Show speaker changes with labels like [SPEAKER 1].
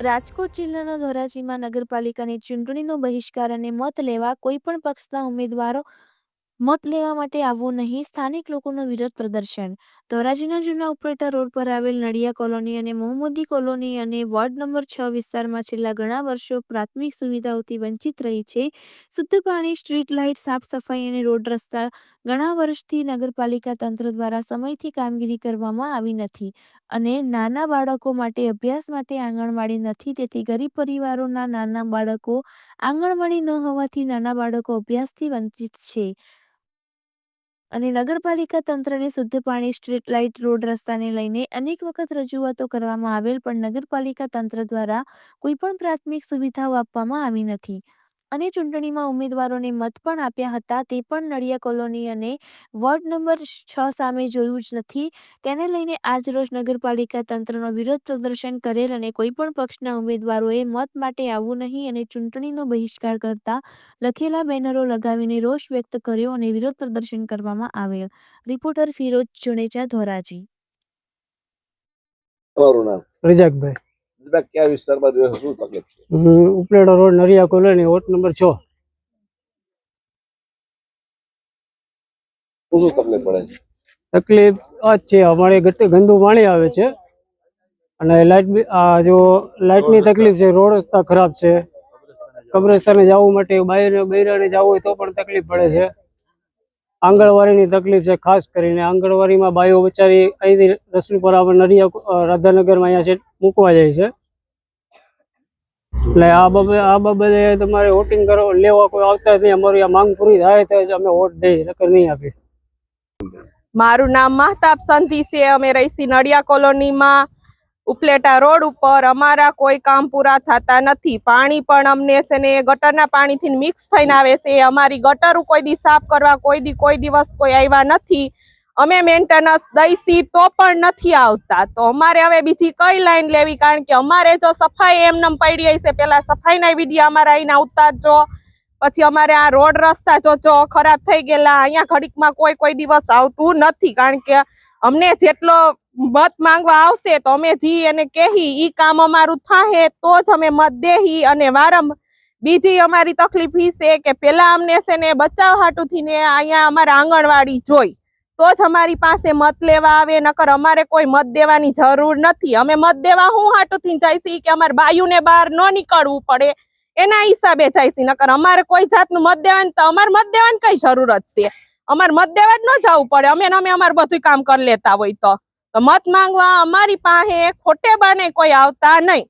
[SPEAKER 1] રાજકોટ જિલ્લાના ધોરાજીમાં નગરપાલિકાની ચૂંટણીનો બહિષ્કાર અને મત લેવા કોઈપણ પક્ષના ઉમેદવારો મત લેવા માટે આવવું નહીં. સ્થાનિક લોકોનો વિરોધ પ્રદર્શન ધોરાજીના જૂના ઉપલેટા રોડ પર આવેલ નડિયા કોલોની અને મોહમ્મદી કોલોની અને વોર્ડ નંબર છ વિસ્તારમાં છેલ્લા ઘણા વર્ષો પ્રાથમિક સુવિધાઓથી વંચિત રહી છે. શુદ્ધ પાણી, સ્ટ્રીટ લાઇટ, સાફ સફાઈ અને રોડ રસ્તા ઘણા વર્ષથી નગરપાલિકા તંત્ર દ્વારા સમયથી કામગીરી કરવામાં આવી નથી અને નાના બાળકો માટે અભ્યાસ માટે આંગણવાડી નથી. તેથી ગરીબ પરિવારોના નાના બાળકો આંગણવાડી ન હોવાથી નાના બાળકો અભ્યાસથી વંચિત છે. અને નગરપાલિકા તંત્રને શુદ્ધ પાણી, સ્ટ્રીટ લાઇટ, રોડ રસ્તાને લઈને અનેક વખત રજૂઆતો કરવામાં આવેલ, પણ નગરપાલિકા તંત્ર દ્વારા કોઈ પણ પ્રાથમિક સુવિધાઓ આપવામાં આવી નથી. અને ચૂંટણીમાં ઉમેદવારોને મત પણ આપ્યા હતા. તે પણ નડિયા કોલોની અને વોર્ડ નંબર છ સામે જોયું જ નથી. તેને લઈને આજરોજ નગરપાલિકા તંત્રનો વિરોધ પ્રદર્શન કરેલ અને કોઈ પણ પક્ષના ઉમેદવારોએ મત માટે આવવું નહીં અને ચૂંટણીનો બહિષ્કાર કરતા લખેલા બેનરો લગાવીને રોષ વ્યક્ત કર્યો અને વિરોધ પ્રદર્શન કરવામાં આવેલ. રિપોર્ટર ફિરોજ જુનેજા ધોરાજી.
[SPEAKER 2] તમારું નામ?
[SPEAKER 3] રજાકભાઈ
[SPEAKER 2] તમે કયા વિસ્તારમાં રહ્યો શું તકલીફ છે?
[SPEAKER 3] Upleta road Nariya colony ward number છ.
[SPEAKER 2] શું શું તકલીફ પડે છે?
[SPEAKER 3] તકલીફ આ જ છે અમારે ગટે ગંદુ પાણી આવે છે. અને લાઇટ આ જો લાઇટની તકલીફ છે રોડ રસ્તા ખરાબ છે. કબ્રસ્તાને જવું માટે બાયરે બૈરાને જવું હોય તો પણ તકલીફ પડે છે. આંગણવાડીની તકલીફ છે, ખાસ કરીને આંગણવાડીમાં બાયો બચારી અહીંથી રસુલપરા આપણે નડિયા રાધાનગરમાં અહીંયા છે, મૂકવા જાય છે. એટલે આ બાબતે આ બાબતે તમારે વોટિંગ કરો, લેવા કોઈ આવતા જ નહીં અમારી આ માંગ પૂરી થાય તો અમે વોટ દઈએ, નકર નહીં આપીએ.
[SPEAKER 4] મારું નામ મહતાબ સંધી છે, અમે રહીશી નડિયા કોલોનીમાં. ઉપલેટા રોડ ઉપર અમારા કોઈ કામ પૂરા થતા નથી. પાણી પણ અમને છે ને ગટરના પાણીથી મિક્સ થઈને આવે છે. અમારી ગટર કોઈ દી સાફ કરવા, કોઈ દી કોઈ દિવસ કોઈ આવ્યા નથી. અમે મેન્ટેનન્સ દઈશી તો પણ નથી આવતા. તો અમારે હવે બીજી કઈ લાઈન લેવી? કારણ કે અમારે જો સફાઈ એમને પડી છે પેલા સફાઈના વિડીયા અમારા અહીંના ઉતારજો. પછી અમારે આ રોડ રસ્તા જો ખરાબ થઈ ગયેલા, અહીંયા ઘડીકમાં કોઈ કોઈ દિવસ આવતું નથી, કારણ કે અમને જેટલો મત માંગવા આવશે તો અમે જી એને કહી, ઈ કામ અમારું થાહે તો જ અમે મત દેહી અને વારંવાર બીજી અમારી તકલીફ ઈ છે કે પેલા અમને છે ને બચાવ હાટુથી ને અહીંયા અમારે આંગણવાડી જોઈ, તો જ અમારી પાસે મત લેવા આવે, નકર અમારે કોઈ મત દેવાની જરૂર નથી. અમે મત દેવા હું હાટુથી જઈશ કે અમારે બાયુને બહાર ન નીકળવું પડે. એના હિસાબે જાય છે. નકર અમારે કોઈ જાતનું મત દેવાનું તો અમારે મત દેવાની કઈ જરૂરત છે. અમારે મત દેવા જ ન જવું પડે. અમે અમે અમારે બધું કામ કરી લેતા હોય તો. મત માંગવા અમારી પાસે ખોટે બાને કોઈ આવતા નહીં.